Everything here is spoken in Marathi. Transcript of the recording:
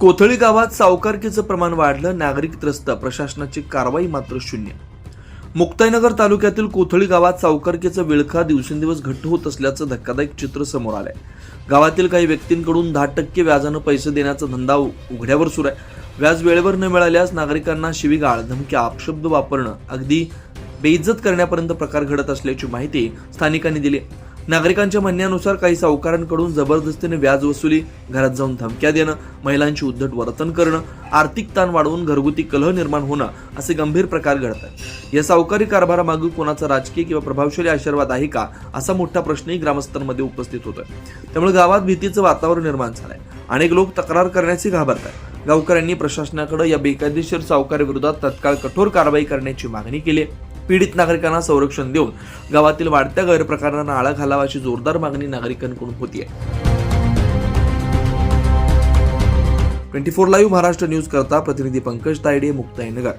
कोथळी गावात सावकारकीचं प्रमाण वाढलं नागरिक त्रस्त प्रशासनाची कारवाई मात्र शून्य. मुक्ताईनगर तालुक्यातील कोथळी गावात सावकारकीचा विळखा दिवसेंदिवस घट्ट होत असल्याचं धक्कादायक चित्र समोर आलंय. गावातील काही व्यक्तींकडून दहा टक्के व्याजानं पैसे देण्याचा धंदा उघड्यावर सुरू आहे. व्याज वेळेवर न मिळाल्यास नागरिकांना शिवीगाळ धमक्या अपशब्द वापरणं अगदी बेइज्जत करण्यापर्यंत प्रकार घडत असल्याची माहिती स्थानिकांनी दिली नागरिकांच्या म्हणण्यानुसार काही सावकारांकडून जबरदस्तीने व्याज वसुली घरात जाऊन धमक्या देणं महिलांची उद्धट वर्तन करणं आर्थिक ताण वाढवून घरगुती कलह निर्माण होणं असे गंभीर प्रकार घडतात. या सावकारी कारभारामागे कोणाचा राजकीय किंवा प्रभावशाली आशीर्वाद आहे का असा मोठा प्रश्नही ग्रामस्थांमध्ये उपस्थित होतोय. त्यामुळे गावात भीतीचं वातावरण निर्माण झालंय. अनेक लोक तक्रार करण्याची घाबरतात. गावकऱ्यांनी प्रशासनाकडे या बेकायदेशीर सावकारीविरोधात तत्काळ कठोर कारवाई करण्याची मागणी केली आहे. पीडित नागरिकांना संरक्षण देऊन गावातील वाढत्या गैरप्रकारांना आळा घालावा अशी जोरदार मागणी नागरिकांकडून आहे twenty four live Maharashtra news करता प्रतिनिधी पंकज तायडे मुक्ताईनगर